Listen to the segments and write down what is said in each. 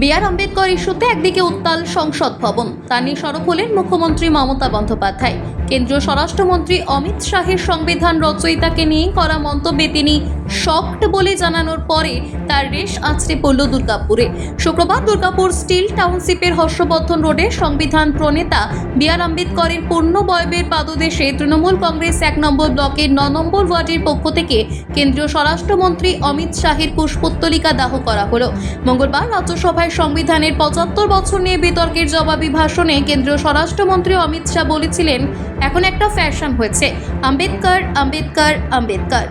B আর আম্বেদকর ইস্যুতে একদিকে উত্তাল সংসদ ভবন, তা নিয়ে সরব হলেন মুখ্যমন্ত্রী মমতা বন্দ্যোপাধ্যায়। কেন্দ্রীয় স্বরাষ্ট্রমন্ত্রী অমিত শাহের সংবিধান রচয়িতাকে নিয়ে করা মন্তব্যে তিনি শকড বলে জানানোর পরে তার রেশ আছড়ে পড়ল দুর্গাপুরে। শুক্রবার দুর্গাপুর স্টিল টাউনশিপের হর্ষবর্ধন রোডে সংবিধান প্রণেতা বি আর আম্বেদকরের পূর্ণ বয়বের পাদদেশে তৃণমূল কংগ্রেস এক নম্বর ব্লকের ন নম্বর ওয়ার্ডের পক্ষ থেকে কেন্দ্রীয় স্বরাষ্ট্রমন্ত্রী অমিত শাহের পুষ্পোত্তলিকা দাহ করা হলো। মঙ্গলবার রাজ্যসভায় সংবিধানের পঁচাত্তর বছর নিয়ে বিতর্কের জবাবি ভাষণে কেন্দ্রীয় স্বরাষ্ট্রমন্ত্রী অমিত শাহ বলেছিলেন এখন একটা ফ্যাশন হয়েছে, আম্বেদকর আম্বেদকর আম্বেদকর।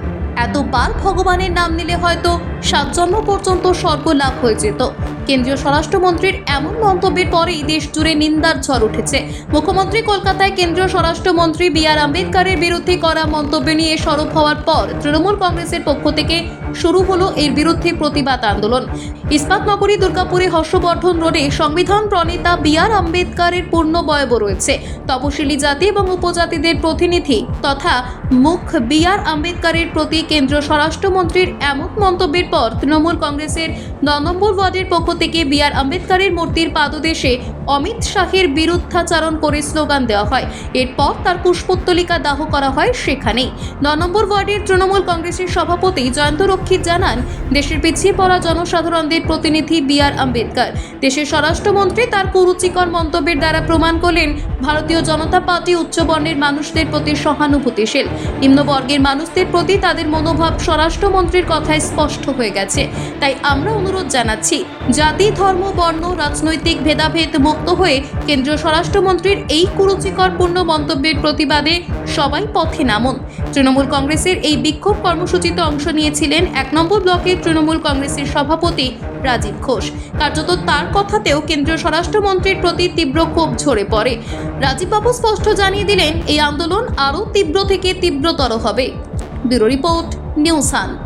এত বাল ভগবানের নাম নিলে হয়তো সাত জন্ম পর্যন্ত স্বর্গ লাভ হয়ে যেত। কেন্দ্রীয় স্বরাষ্ট্রমন্ত্রীর এমন মন্তব্যের পরেই দেশ জুড়ে নিন্দার ঝড় উঠেছে। মুখ্যমন্ত্রী কলকাতায় কেন্দ্রীয় স্বরাষ্ট্রমন্ত্রী বি আর আম্বেদকরের বিরুদ্ধে করা মন্তব্য নিয়ে সরব হওয়ার পর তৃণমূল কংগ্রেসের পক্ষ থেকে শুরু হলো এর বিরুদ্ধে প্রতিবাদ আন্দোলন। ইস্পাত নগরী দুর্গাপুরে হর্ষবর্ধন রোডে সংবিধান প্রণেতা বি আর আম্বেদকরের পূর্ণ বয়ব রয়েছে। তপশিলি জাতি এবং উপজাতিদের প্রতিনিধি তথা মুখ বি আর আম্বেদকরের প্রতি কেন্দ্রীয় স্বরাষ্ট্রমন্ত্রীর এমন মন্তব্যের পর তৃণমূল কংগ্রেসের ন নম্বর ওয়ার্ডের পক্ষ থেকে বি আর আম্বেদকরের মূর্তির পাদদেশে অমিত শাহের বিরুদ্ধাচারণ করে স্লোগান দেওয়া হয়। এরপর তার পুষ্পোত্তলিকা দাহ করা হয় সেখানেই। ন নম্বর ওয়ার্ডের তৃণমূল কংগ্রেসের সভাপতি জয়ন্ত রক্ষিত জানান, দেশের পিছিয়ে পড়া জনসাধারণদের প্রতিনিধি বি আর আম্বেদকর। দেশের স্বরাষ্ট্রমন্ত্রী তার কুরুচিকর মন্তব্যের দ্বারা প্রমাণ করলেন, ভারতীয় জনতা পার্টি উচ্চবর্ণের মানুষদের প্রতি সহানুভূতিশীল। নিম্নবর্গের মানুষদের প্রতি তাদের মনোভাব স্বরাষ্ট্রমন্ত্রীর কথায় স্পষ্ট হয়ে গেছে। তাই আমরা অনুরোধ জানাচ্ছি জাতি, ধর্ম, বর্ণ, রাজনৈতিক ভেদাভেদ মুক্ত হয়ে কেন্দ্রীয় স্বরাষ্ট্রমন্ত্রীর এই কুরুচিকরপূর্ণ মন্তব্যের প্রতিবাদে সবাই পথে নামুন। তৃণমূল কংগ্রেসের এই বিক্ষোভ কর্মসূচিতে অংশ নিয়েছিলেন এক নম্বর ব্লকের তৃণমূল কংগ্রেসের সভাপতি রাজীব ঘোষ। কার্যত তার কথাতেও কেন্দ্রীয় স্বরাষ্ট্রমন্ত্রীর প্রতি তীব্র ক্ষোভ ঝরে পড়ে। রাজীববাবু স্পষ্ট জানিয়ে দিলেন, এই আন্দোলন আরও তীব্র থেকে তীব্রতর হবে। Bureau report, news hunt.